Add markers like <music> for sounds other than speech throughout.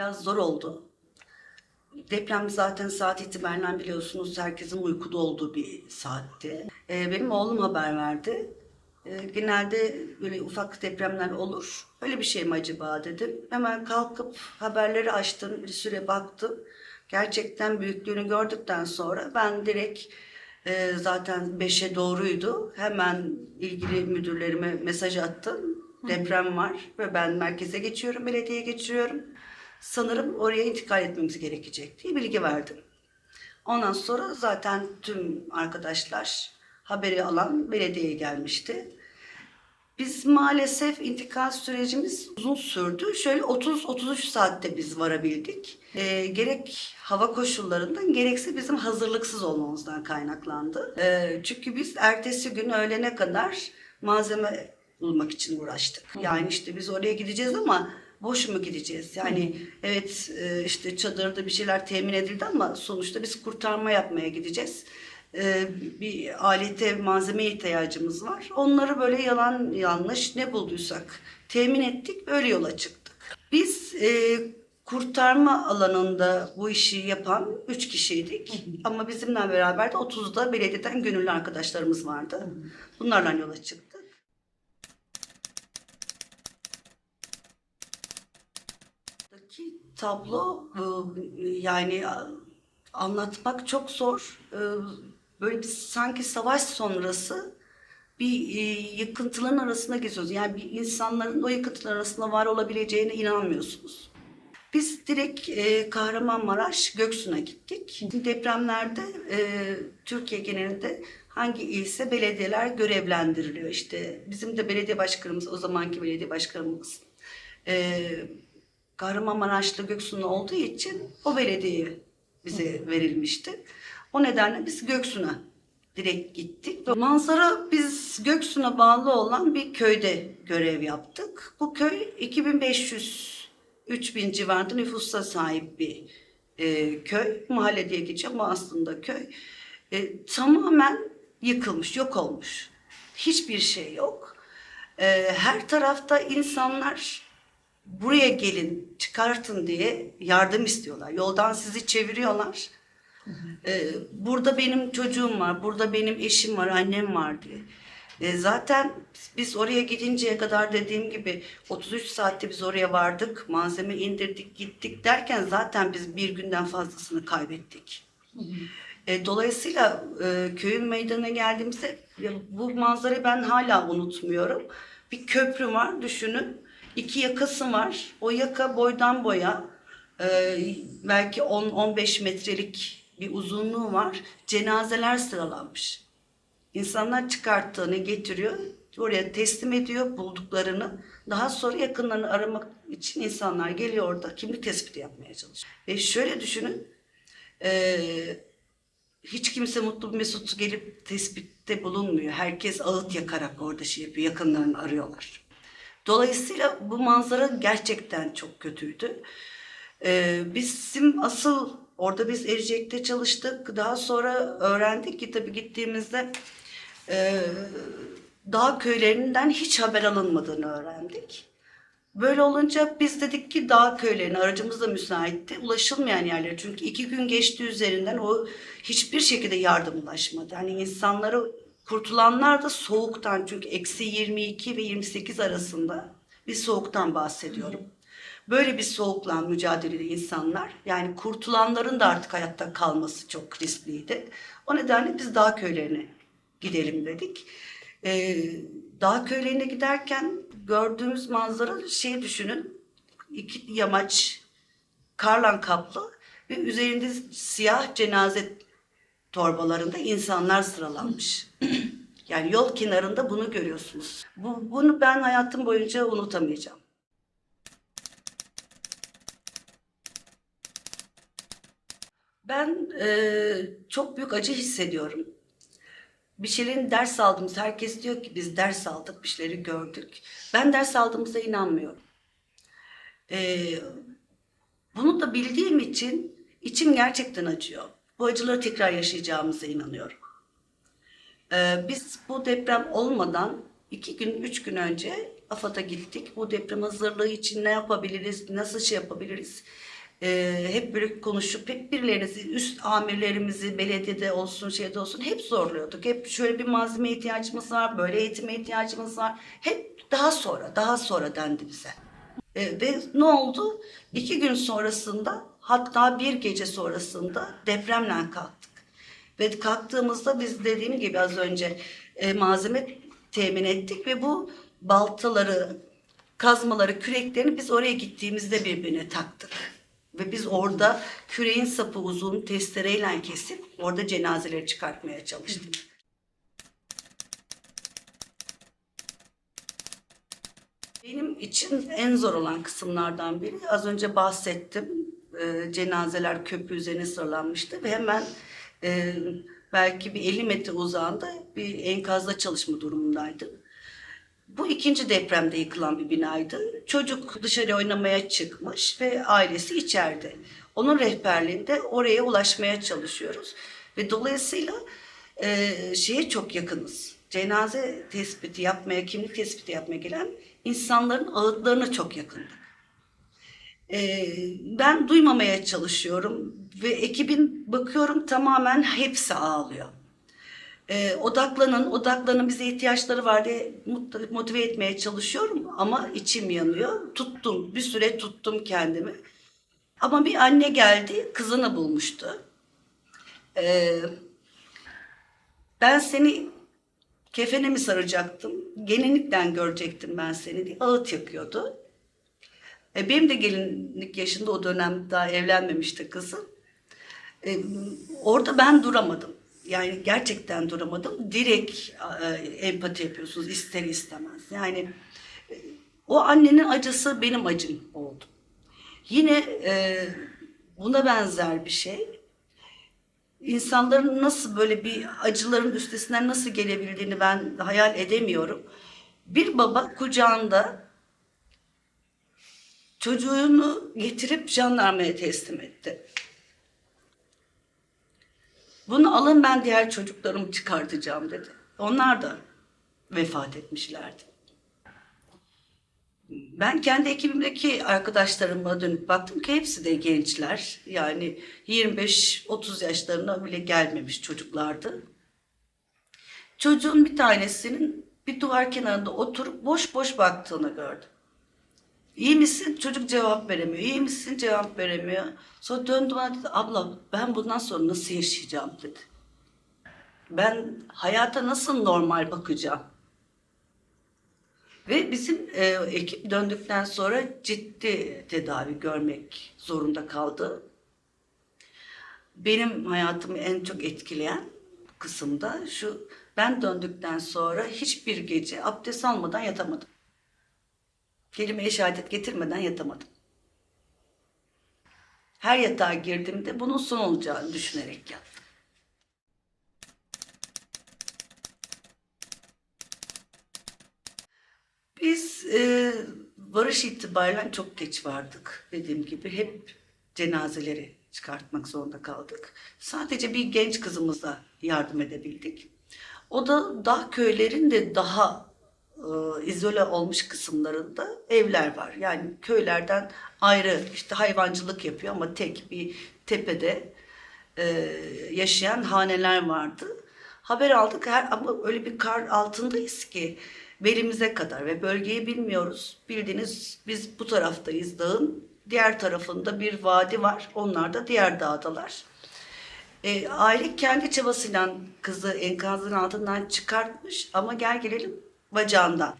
Biraz zor oldu. Deprem zaten saat itibariyle biliyorsunuz herkesin uykuda olduğu bir saatte. Ee, benim oğlum haber verdi. Ee, genelde böyle ufak depremler olur. Öyle bir şey mi acaba dedim. Hemen kalkıp haberleri açtım. Bir süre baktım. Gerçekten büyüklüğünü gördükten sonra ben direkt e, zaten 5'e doğruydu. Hemen ilgili müdürlerime mesaj attım. Deprem var ve ben merkeze geçiyorum, belediyeye geçiyorum. Sanırım oraya intikal etmemiz gerekecek diye bilgi verdim. Ondan sonra zaten tüm arkadaşlar haberi alan belediyeye gelmişti. Biz maalesef intikal sürecimiz uzun sürdü. Şöyle 30-33 saatte biz varabildik. Ee, gerek hava koşullarından gerekse bizim hazırlıksız olmamızdan kaynaklandı. Ee, çünkü biz ertesi gün öğlene kadar malzeme bulmak için uğraştık. Yani işte biz oraya gideceğiz ama boş mu gideceğiz? Yani evet e, işte çadırda bir şeyler temin edildi ama sonuçta biz kurtarma yapmaya gideceğiz. Ee, bir alete, malzemeye ihtiyacımız var. Onları böyle yalan yanlış ne bulduysak temin ettik, böyle yola çıktık. Biz e, kurtarma alanında bu işi yapan üç kişiydik. Ama bizimle beraber de 30'da belediyeden gönüllü arkadaşlarımız vardı. Bunlarla yola çıktık. Tablo e, yani anlatmak çok zor. E, Böyle bir sanki savaş sonrası bir e, yıkıntıların arasında geziyoruz. Yani bir insanların o yıkıntılar arasında var olabileceğine inanmıyorsunuz. Biz direkt Kahramanmaraş, Göksu'na gittik. Depremlerde Türkiye genelinde hangi ilse belediyeler görevlendiriliyor. İşte bizim de belediye başkanımız, o zamanki belediye başkanımız Kahramanmaraşlı Göksu'nun olduğu için o belediye bize verilmişti. O nedenle biz Göksu'na direkt gittik. Manzara biz Göksu'na bağlı olan bir köyde görev yaptık. Bu köy 2500 3000 civarında nüfusa sahip bir e, köy. Mahalle diye geçiyor ama aslında köy. E, tamamen yıkılmış, yok olmuş. Hiçbir şey yok. E, her tarafta insanlar buraya gelin, çıkartın diye yardım istiyorlar. Yoldan sizi çeviriyorlar. Ee, burada benim çocuğum var, burada benim eşim var, annem var diye. Ee, zaten biz oraya gidinceye kadar dediğim gibi 33 saatte biz oraya vardık, malzeme indirdik, gittik derken zaten biz bir günden fazlasını kaybettik. E, dolayısıyla e, köyün meydanına geldiğimizde ya bu manzarayı ben hala unutmuyorum. Bir köprü var düşünün. İki yakası var. O yaka boydan boya e, belki 10-15 metrelik bir uzunluğu var. Cenazeler sıralanmış. İnsanlar çıkarttığını getiriyor, oraya teslim ediyor bulduklarını. Daha sonra yakınlarını aramak için insanlar geliyor orada kimlik tespiti yapmaya çalışıyor. Ve şöyle düşünün, eee, hiç kimse mutlu mesut gelip tespitte bulunmuyor. Herkes ağıt yakarak orada şey yapıyor, yakınlarını arıyorlar. Dolayısıyla bu manzara gerçekten çok kötüydü. Ee, bizim asıl orada biz Ericek'te çalıştık. Daha sonra öğrendik ki tabii gittiğimizde e, dağ köylerinden hiç haber alınmadığını öğrendik. Böyle olunca biz dedik ki dağ köylerine aracımız da müsaitti. Ulaşılmayan yerler çünkü iki gün geçti üzerinden o hiçbir şekilde yardım ulaşmadı. Hani insanları kurtulanlar da soğuktan çünkü eksi 22 ve 28 arasında bir soğuktan bahsediyorum. Böyle bir soğukla mücadelede insanlar yani kurtulanların da artık hayatta kalması çok riskliydi. O nedenle biz dağ köylerine gidelim dedik. Ee, dağ köylerine giderken gördüğümüz manzara şey düşünün. iki yamaç karlan kaplı ve üzerinde siyah cenaze torbalarında insanlar sıralanmış. <clears throat> Yani yol kenarında bunu görüyorsunuz. Bu, bunu ben hayatım boyunca unutamayacağım. Ben eee, çok büyük acı hissediyorum. Bir şeylerin ders aldığımız, herkes diyor ki biz ders aldık, bir şeyleri gördük. Ben ders aldığımıza inanmıyorum. Eee, bunu da bildiğim için içim gerçekten acıyor. Bu acıları tekrar yaşayacağımıza inanıyorum. Ee, biz bu deprem olmadan iki gün, üç gün önce AFAD'a gittik. Bu deprem hazırlığı için ne yapabiliriz, nasıl şey yapabiliriz? Ee, hep böyle konuşup hep birilerinizi, üst amirlerimizi belediyede olsun, şeyde olsun hep zorluyorduk. Hep şöyle bir malzeme ihtiyacımız var, böyle eğitime ihtiyacımız var. Hep daha sonra, daha sonra dendi bize. E, ve ne oldu? İki gün sonrasında hatta bir gece sonrasında depremle kalktık. Ve kalktığımızda biz dediğim gibi az önce e, malzeme temin ettik ve bu baltaları, kazmaları, küreklerini biz oraya gittiğimizde birbirine taktık. Ve biz orada küreğin sapı uzun testereyle kesip orada cenazeleri çıkartmaya çalıştık. Benim için en zor olan kısımlardan biri az önce bahsettim. Ee, cenazeler köprü üzerine sıralanmıştı ve hemen e, belki bir 50 metre uzağında bir enkazda çalışma durumundaydı. Bu ikinci depremde yıkılan bir binaydı. Çocuk dışarı oynamaya çıkmış ve ailesi içeride. Onun rehberliğinde oraya ulaşmaya çalışıyoruz. Ve dolayısıyla e, şeye çok yakınız. Cenaze tespiti yapmaya, kimlik tespiti yapmaya gelen insanların ağıtlarına çok yakındık. E, ben duymamaya çalışıyorum ve ekibin bakıyorum tamamen hepsi ağlıyor. E, odaklanın, odaklanın bize ihtiyaçları var diye motive etmeye çalışıyorum ama içim yanıyor. Tuttum, bir süre tuttum kendimi. Ama bir anne geldi, kızını bulmuştu. E, ben seni kefene mi saracaktım, gelinlikten görecektim ben seni diye ağıt yakıyordu. E, benim de gelinlik yaşında o dönem daha evlenmemişti kızım. E, orada ben duramadım. Yani gerçekten duramadım. Direkt e, empati yapıyorsunuz ister istemez. Yani e, o annenin acısı benim acım oldu. Yine e, buna benzer bir şey. İnsanların nasıl böyle bir acıların üstesinden nasıl gelebildiğini ben hayal edemiyorum. Bir baba kucağında çocuğunu getirip jandarmaya teslim etti. Bunu alın ben diğer çocuklarımı çıkartacağım dedi. Onlar da vefat etmişlerdi. Ben kendi ekibimdeki arkadaşlarıma dönüp baktım ki hepsi de gençler. Yani 25-30 yaşlarına bile gelmemiş çocuklardı. Çocuğun bir tanesinin bir duvar kenarında oturup boş boş baktığını gördüm. İyi misin? Çocuk cevap veremiyor. İyi misin? Cevap veremiyor. Sonra döndü bana dedi abla ben bundan sonra nasıl yaşayacağım dedi. Ben hayata nasıl normal bakacağım? Ve bizim e, ekip döndükten sonra ciddi tedavi görmek zorunda kaldı. Benim hayatımı en çok etkileyen kısımda şu ben döndükten sonra hiçbir gece abdest almadan yatamadım. Kelime-i şehadet getirmeden yatamadım. Her yatağa girdiğimde bunun son olacağını düşünerek yattım. Biz e, varış itibariyle çok geç vardık. Dediğim gibi hep cenazeleri çıkartmak zorunda kaldık. Sadece bir genç kızımıza yardım edebildik. O da dağ köylerin de daha e, izole olmuş kısımlarında evler var. Yani köylerden ayrı işte hayvancılık yapıyor ama tek bir tepede e, yaşayan haneler vardı. Haber aldık her ama öyle bir kar altındayız ki belimize kadar ve bölgeyi bilmiyoruz. Bildiğiniz biz bu taraftayız dağın. Diğer tarafında bir vadi var. Onlar da diğer dağdalar. E, aile kendi çabasıyla kızı enkazın altından çıkartmış ama gel gelelim bacağından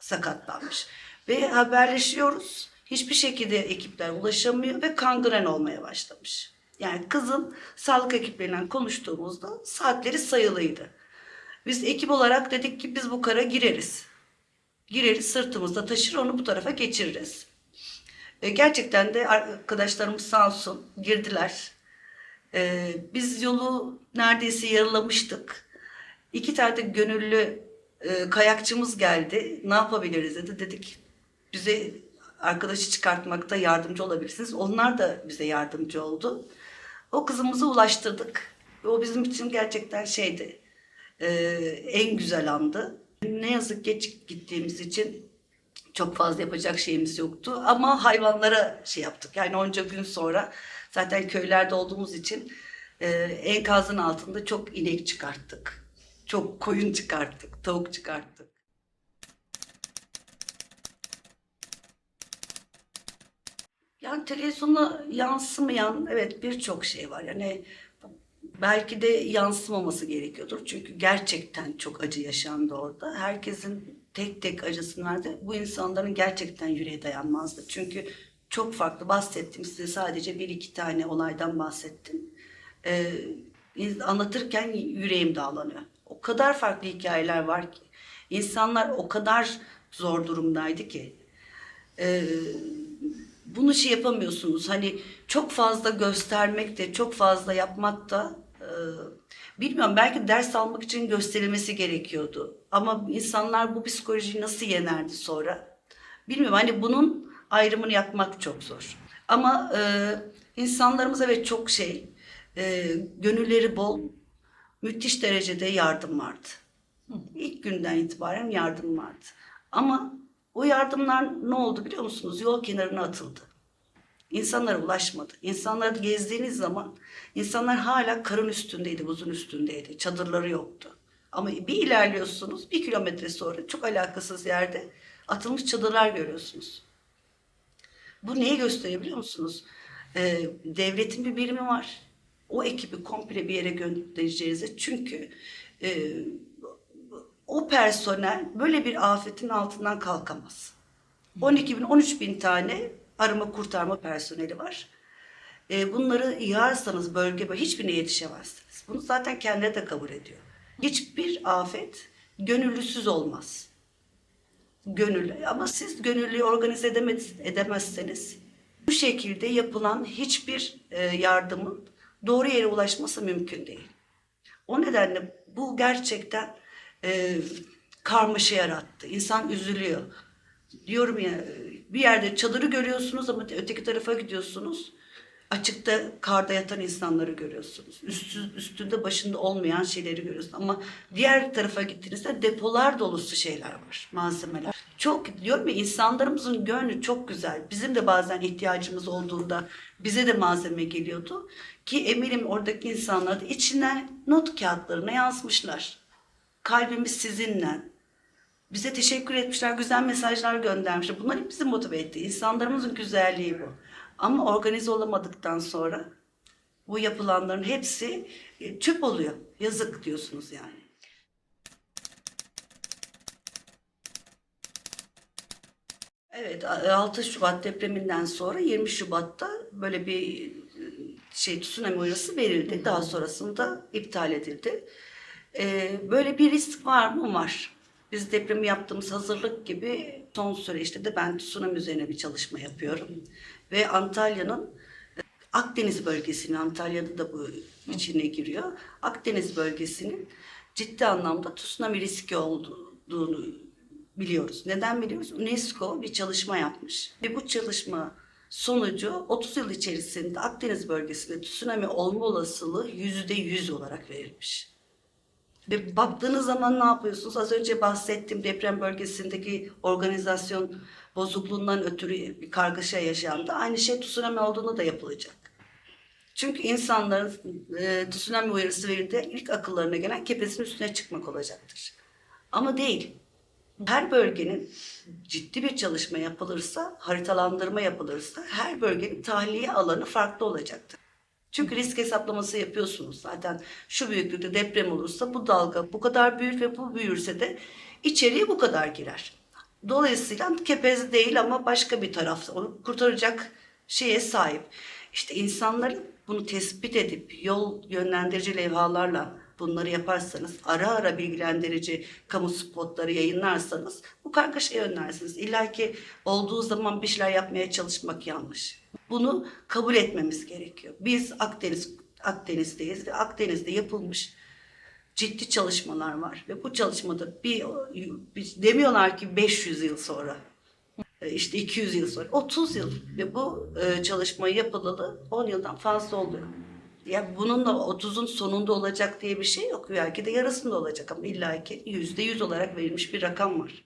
sakatlanmış. Ve haberleşiyoruz. Hiçbir şekilde ekipler ulaşamıyor ve kangren olmaya başlamış. Yani kızın sağlık ekipleriyle konuştuğumuzda saatleri sayılıydı. Biz ekip olarak dedik ki biz bu kara gireriz. Gireriz sırtımızda taşır onu bu tarafa geçiririz. E, gerçekten de arkadaşlarımız sağ olsun girdiler. E, biz yolu neredeyse yarılamıştık. İki tane de gönüllü e, kayakçımız geldi. Ne yapabiliriz dedi. Dedik bize arkadaşı çıkartmakta yardımcı olabilirsiniz. Onlar da bize yardımcı oldu. O kızımızı ulaştırdık. O bizim için gerçekten şeydi. e, en güzel andı. Ne yazık geç gittiğimiz için çok fazla yapacak şeyimiz yoktu. Ama hayvanlara şey yaptık. Yani onca gün sonra zaten köylerde olduğumuz için e, enkazın altında çok inek çıkarttık. Çok koyun çıkarttık, tavuk çıkarttık. Yani televizyona yansımayan evet birçok şey var. Yani belki de yansımaması gerekiyordur. Çünkü gerçekten çok acı yaşandı orada. Herkesin tek tek acısını verdi. Bu insanların gerçekten yüreği dayanmazdı. Çünkü çok farklı bahsettim size sadece bir iki tane olaydan bahsettim. Ee, anlatırken yüreğim dağlanıyor. Kadar farklı hikayeler var ki. İnsanlar o kadar zor durumdaydı ki. Ee, bunu şey yapamıyorsunuz. Hani çok fazla göstermek de, çok fazla yapmak da e, bilmiyorum belki ders almak için gösterilmesi gerekiyordu. Ama insanlar bu psikolojiyi nasıl yenerdi sonra? Bilmiyorum hani bunun ayrımını yapmak çok zor. Ama e, insanlarımız evet çok şey, e, gönülleri bol, müthiş derecede yardım vardı. İlk günden itibaren yardım vardı. Ama o yardımlar ne oldu biliyor musunuz? Yol kenarına atıldı. İnsanlara ulaşmadı. İnsanları gezdiğiniz zaman insanlar hala karın üstündeydi, buzun üstündeydi. Çadırları yoktu. Ama bir ilerliyorsunuz, bir kilometre sonra çok alakasız yerde atılmış çadırlar görüyorsunuz. Bu neyi gösteriyor biliyor musunuz? Ee, devletin bir birimi var. O ekibi komple bir yere göndereceğiz. Çünkü e, o personel böyle bir afetin altından kalkamaz. 12 bin, 13 bin tane arama kurtarma personeli var. E, bunları yığarsanız bölge hiçbirine yetişemezsiniz. Bunu zaten kendileri de kabul ediyor. Hiçbir afet gönüllüsüz olmaz. Gönüllü ama siz gönüllüyü organize edemez, edemezseniz bu şekilde yapılan hiçbir e, yardımın doğru yere ulaşması mümkün değil. O nedenle bu gerçekten e, karmaşa yarattı. İnsan üzülüyor. Diyorum ya bir yerde çadırı görüyorsunuz ama öteki tarafa gidiyorsunuz. Açıkta karda yatan insanları görüyorsunuz. Üstü, üstünde başında olmayan şeyleri görüyorsunuz. Ama diğer tarafa gittiğinizde depolar dolusu şeyler var, malzemeler. Çok diyorum ya insanlarımızın gönlü çok güzel. Bizim de bazen ihtiyacımız olduğunda bize de malzeme geliyordu. Ki eminim oradaki insanlar da içine not kağıtlarına yazmışlar. Kalbimiz sizinle. Bize teşekkür etmişler, güzel mesajlar göndermişler. Bunlar hep bizi motive etti. İnsanlarımızın güzelliği bu. Ama organize olamadıktan sonra bu yapılanların hepsi e, çöp oluyor. Yazık diyorsunuz yani. Evet, 6 Şubat depreminden sonra 20 Şubat'ta böyle bir e, şey tsunami uyarısı verildi. Daha sonrasında iptal edildi. Ee, böyle bir risk var mı? Var. Biz depremi yaptığımız hazırlık gibi son süreçte de ben tsunami üzerine bir çalışma yapıyorum. Ve Antalya'nın e, Akdeniz bölgesinin, Antalya'da da bu içine giriyor. Akdeniz bölgesinin ciddi anlamda tsunami riski olduğunu biliyoruz. Neden biliyoruz? UNESCO bir çalışma yapmış. Ve bu çalışma sonucu 30 yıl içerisinde Akdeniz bölgesinde tsunami olma olasılığı %100 olarak verilmiş. Ve baktığınız zaman ne yapıyorsunuz? Az önce bahsettiğim deprem bölgesindeki organizasyon bozukluğundan ötürü bir kargaşa yaşandı. Aynı şey tsunami olduğunu da yapılacak. Çünkü insanların e, tsunami uyarısı verildiğinde ilk akıllarına gelen kepesinin üstüne çıkmak olacaktır. Ama değil. Her bölgenin ciddi bir çalışma yapılırsa, haritalandırma yapılırsa her bölgenin tahliye alanı farklı olacaktır. Çünkü risk hesaplaması yapıyorsunuz zaten. Şu büyüklükte deprem olursa bu dalga bu kadar büyür ve bu büyürse de içeriye bu kadar girer. Dolayısıyla kepez değil ama başka bir taraf onu kurtaracak şeye sahip. İşte insanların bunu tespit edip yol yönlendirici levhalarla bunları yaparsanız, ara ara bilgilendirici kamu spotları yayınlarsanız bu kargaşayı önlersiniz. İlla ki olduğu zaman bir şeyler yapmaya çalışmak yanlış. Bunu kabul etmemiz gerekiyor. Biz Akdeniz Akdeniz'deyiz ve Akdeniz'de yapılmış ciddi çalışmalar var ve bu çalışmada bir, bir demiyorlar ki 500 yıl sonra e, işte 200 yıl sonra 30 yıl ve bu e, çalışmayı yapılalı 10 yıldan fazla oluyor. Ya bunun da 30'un sonunda olacak diye bir şey yok. Belki de yarısında olacak ama illa ki yüzde yüz olarak verilmiş bir rakam var.